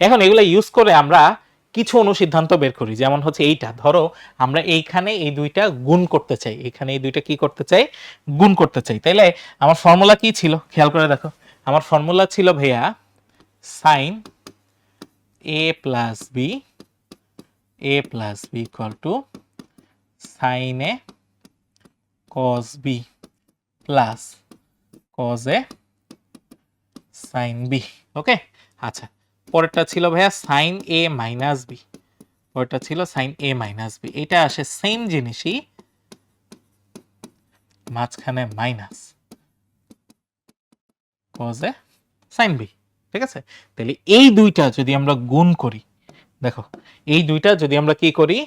এখন এগুলো ইউজ করে আমরা কিছু অনুসিদ্ধান্ত বের করি। যেমন হচ্ছে এইটা, ধরো আমরা এইখানে এই দুইটা গুণ করতে চাই। এখানে এই দুইটা কি করতে চাই? গুণ করতে চাই। তাইলে আমার ফর্মুলা কি ছিল? খেয়াল করে দেখো। আমার ফর্মুলা ছিল ভাইয়া sine A plus B A plus B equal to sine A cos B plus cos A sine B okay আচ্ছা পরেরটা ছিল ভাইয়া সাইন এ মাইনাস বি পরেরটা ছিল সাইন এ মাইনাস বি এটা আসে সেম জিনিসই মাঝখানে মাইনাস কজ সাইন বি ঠিক আছে? তাহলে এই দুইটা যদি আমরা গুণ করি, দেখো, এই দুইটা যদি আমরা কি করি,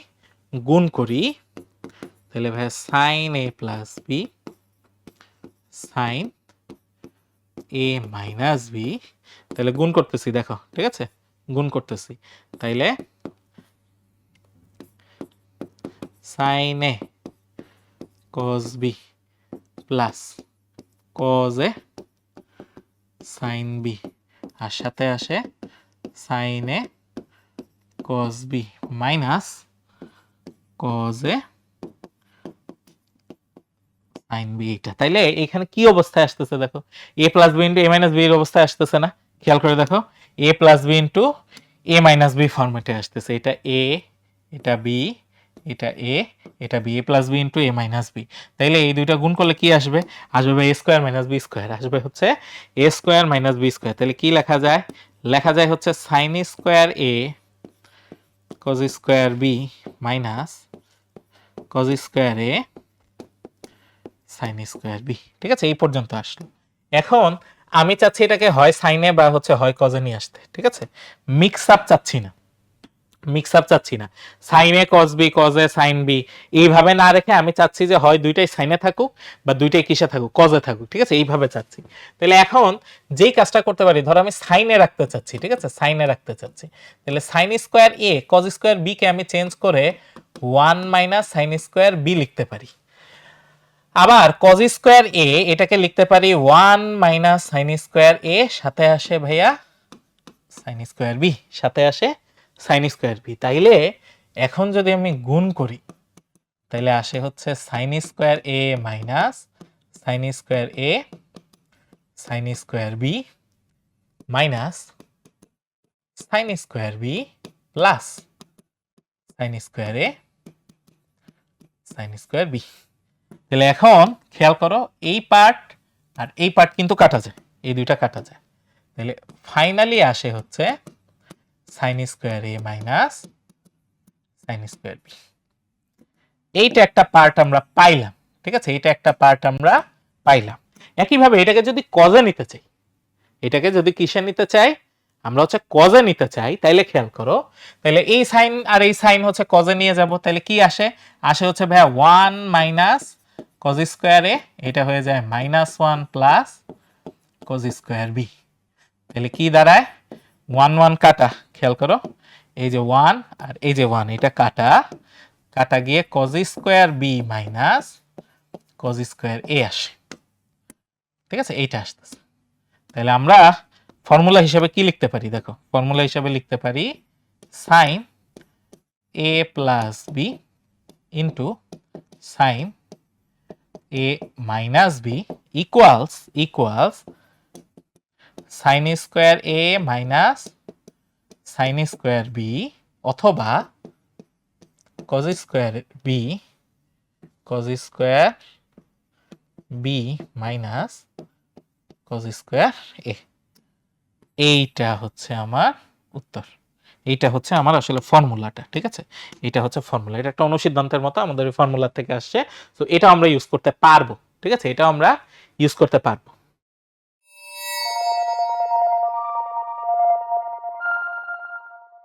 গুণ করি, তাহলে ভাইয়া sine A plus B sine A minus B তাহলে গুণ করতেছি, দেখো, ঠিক আছে? গুণ করতেছি, তাইলে sine A cos B plus cos A sine B আর সাথে আসে sine A cos B minus cos A sine B এটা তাইলে এখানে কি অবস্থায় আসতেছে দেখো? A plus B into A minus B এর অবস্থায় আসতেছে না? খেয়াল করে দেখো। A plus B into A minus B ফর্মেটে আসতেছে। এটা এ এটা বি এটা এ এটা B A plus B into A minus B তাইলে এই দুইটা গুণ করলে কি আসবে? আসবে A square minus B square আসবে হচ্ছে A square minus B square তাহলে কি লেখা যায়? লেখা যায় হচ্ছে sine square A cos square B minus cos square A sine square B ঠিক আছে? এই পর্যন্ত আসলো। এখন আমি চাচ্ছি এটাকে হয় সাইনে বা হচ্ছে হয় কজে নিয়ে আসতে, ঠিক আছে? মিক্স আপ চাচ্ছি না। মিক্স আপ চাচ্ছি না। সাইনে কজ বি কজে সাইন বি এইভাবে না রেখে আমি চাচ্ছি যে হয় দুইটাই সাইনে থাকুক বা দুইটাই কিসে থাকুক কজে থাকুক, ঠিক আছে? এইভাবে চাচ্ছি। তাহলে এখন যেই কাজটা করতে পারি, ধরো আমি সাইনে রাখতে চাচ্ছি, ঠিক আছে? সাইনে রাখতে চাচ্ছি। তাহলে sine square A cos square B কে আমি চেঞ্জ করে one minus sine square B লিখতে পারি। আবার কজ স্কোয়ার এ এটাকে লিখতে পারি one minus sine square A সাথে আসে ভাইয়া সাইন স্কোয়ার বি সাথে আসে সাইন স্কোয়ার বি তাইলে এখন যদি আমি গুণ করি, তাইলে আসে হচ্ছে sine square A minus sine square A sine square B minus sine square B plus sine square A sine square B তাহলে এখন খেয়াল করো, এই পার্ট আর এই পার্ট কিন্তু কাটা যায়, এই দুইটা কাটা যায়। তাহলে ফাইনালি আসে হচ্ছে sine square A minus sine square B এইটা একটা পার্ট আমরা পাইলাম, ঠিক আছে? এটা একটা পার্ট আমরা পাইলাম। একইভাবে এটাকে যদি কজে নিতে চাই, এটাকে যদি কিসে নিতে চাই, আমরা হচ্ছে কজে নিতে চাই, তাইলে খেয়াল করো তাহলে এই সাইন আর এই সাইন হচ্ছে কজে নিয়ে যাব তাহলে কি আসে? আসে হচ্ছে ভাইয়া ওয়ান মাইনাস কজ স্কোয়ারে এটা হয়ে যায় minus one plus cos square B তাহলে কি দাঁড়ায়? ওয়ান ওয়ান কাটা, খেয়াল করো। এই যে ওয়ান আর এই যে ওয়ান এটা কাটা। কাটা গিয়ে cos square B minus cos square A আসে। ঠিক আছে? এইটা আসতেছে। তাহলে আমরা ফর্মুলা হিসাবে কি লিখতে পারি? দেখো ফর্মুলা হিসাবে লিখতে পারি sine A plus B into sine A minus B equals equals sine square A minus sine square B অথবা cos square B cos square B minus cos square A এইটা হচ্ছে আমার উত্তর। এইটা হচ্ছে আমার আসলে ফর্মুলাটা, ঠিক আছে? এটা হচ্ছে ফর্মুলা। এটা একটা অনুসিদ্ধান্তের মতো আমাদের ফর্মুলা থেকে আসছে। তো এটা আমরা ইউজ করতে পারব, ঠিক আছে? এটা আমরা ইউজ করতে পারব।